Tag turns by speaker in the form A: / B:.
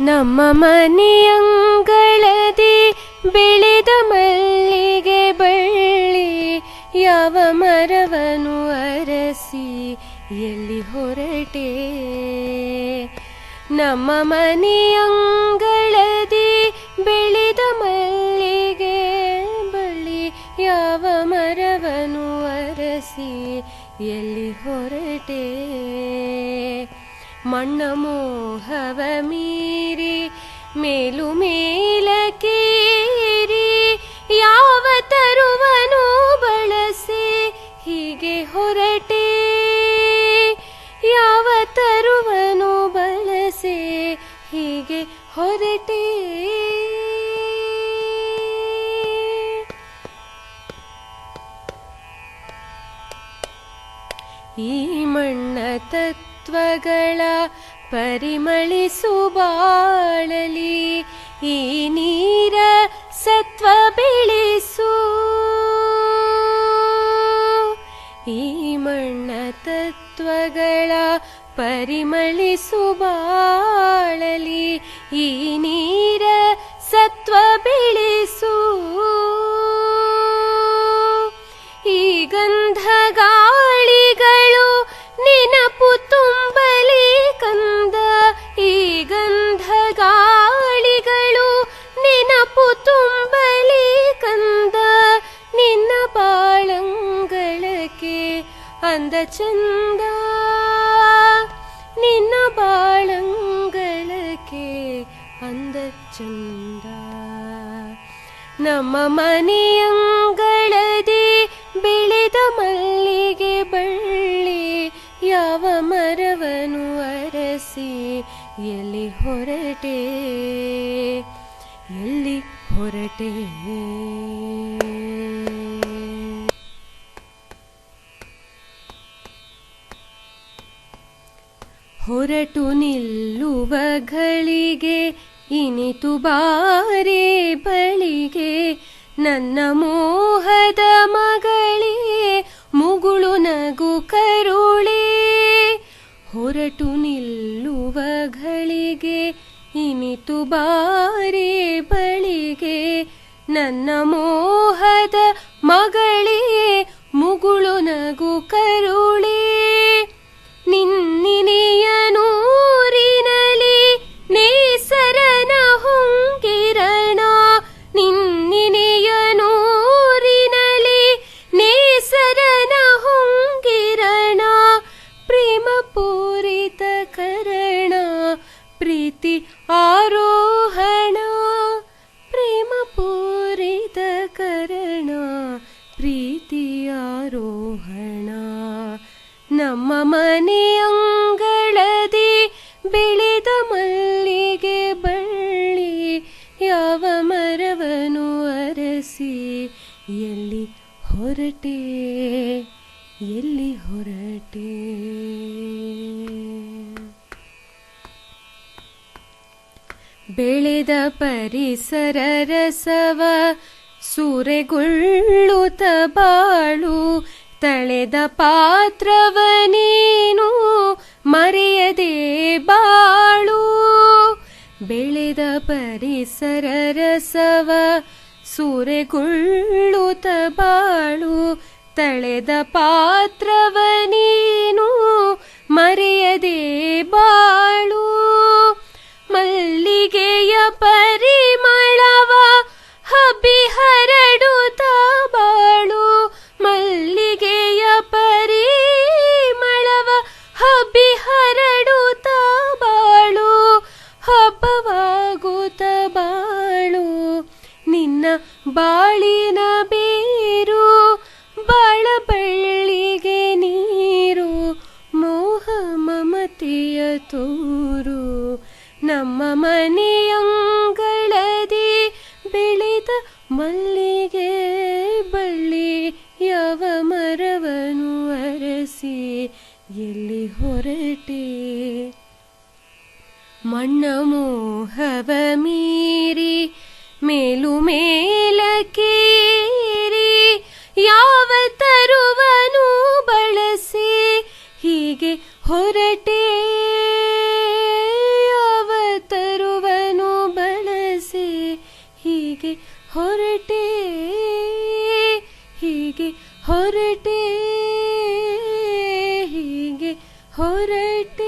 A: ನಮ್ಮ ಮನೆಯಂಗಳದಿ ಬೆಳೆದ ಮಲ್ಲಿಗೆ ಬಳ್ಳಿ, ಯಾವ ಮರವನು ಅರಸಿ ಎಲ್ಲಿ ಹೊರಟೆ? ನಮ್ಮ ಮನೆಯಂಗಳದಿ ಬೆಳೆದ ಮಲ್ಲಿಗೆ ಬಳ್ಳಿ, ಯಾವ ಮರವನು ಅರಸಿ ಎಲ್ಲಿ ಹೊರಟೆ? ಮಣ್ಣ ಮೋಹವ ಮೀರಿ ಮೇಲು ಮೇಲಕೇರಿ ಯಾವ ತರುವನು ಬಳಸಿ ಹೀಗೆ ಹೊರಟೆ ಯಾವ ತರುವನು ಬಳಸಿ ಹೀಗೆ ಹೊರಟೆ ಈ ಮಣ್ಣ ತತ್ವಗಳ ಪರಿಮಳಿಸು ಬಾಳಲಿ ಈ ನೀರ ಸತ್ವ ಬೆಳೆಸು ಈ ಮಣ್ಣ ತತ್ವಗಳ ಪರಿಮಳಿಸು ಬಾಳಲಿ ಈ ನೀರ ಅಂದ ಚಂದ ನಿನ್ನ ಬಾಳಂಗಳಕ್ಕೆ ಅಂದ ಚಂದ ನಮ್ಮ ಮನೆಯಂಗಳದಿ ಬೆಳೆದ ಮಲ್ಲಿಗೆ ಬಳ್ಳಿ ಯಾವ ಮರವನು ಅರಸಿ ಎಲ್ಲಿ ಹೊರಟೆ ಎಲ್ಲಿ ಹೊರಟೆ ಹೊರಟು ನಿಲ್ಲುವ ಘಳಿಗೆ, ಇನಿತು ಬಾರಿ ಬಳಿಗೆ, ನನ್ನ ಮೋಹದ ಮಗಳೇ ಮುಗುಳು ನಗು ಕರುಳೇ. ಹೊರಟು ನಿಲ್ಲುವ ಘಳಿಗೆ, ಇನಿತು ಬಾರಿ ಬಳಿಗೆ, ನನ್ನ ಮೋಹದ ಮಗಳೇ ಆರೋಹಣ ನಮ್ಮ ಮನೆಯಂಗಳದಿ ಬೆಳೆದ ಮಲ್ಲಿಗೆ ಬಳ್ಳಿ, ಯಾವ ಮರವನು ಅರಸಿ ಎಲ್ಲಿ ಹೊರಟೆ ಎಲ್ಲಿ ಹೊರಟೆ? ಬೆಳೆದ ಪರಿಸರ ರಸವ ಸೂರೆಗೊಳ್ಳುತ್ತ ಬಾಳು ತಳೆದ ಪಾತ್ರವ ನೀನು ಮರೆಯದೆ ಬಾಳು. ಬೆಳೆದ ಪರಿಸರ ರಸವ ಸೂರೆಗೊಳ್ಳುತ್ತ ಬಾಳು. ತಳೆದ ಪಾತ್ರವನೇನು? ಮರೆಯದೆ ಬಾಳು. ಬಾಳಿನ ಬೇರು ಬಾಳಬಳ್ಳಿಗೆ ನೀರು, ಮೋಹ ಮಮತೆಯ ತೂರು. ನಮ್ಮ ಮನೆಯಂಗಳದಿ ಬೆಳೆದ ಮಲ್ಲಿಗೆ ಬಳ್ಳಿ, ಯಾವ ಮರವನು ಅರಸಿ ಎಲ್ಲಿ ಹೊರಟೆ? ಮಣ್ಣ ಮೋಹವ ಮೀರಿ ಮೇಲು ಮೇಲಕೇರಿ, ಯಾವ ತರುವನು ಬಳಸಿ ಹೀಗೆ ಹೊರಟೆ? ಯಾವ ತರುವನು ಬಳಸಿ ಹೀಗೆ ಹೊರಟೆ? ಹೀಗೆ ಹೊರಟೆ? ಹೀಗೆ ಹೊರಟೆ?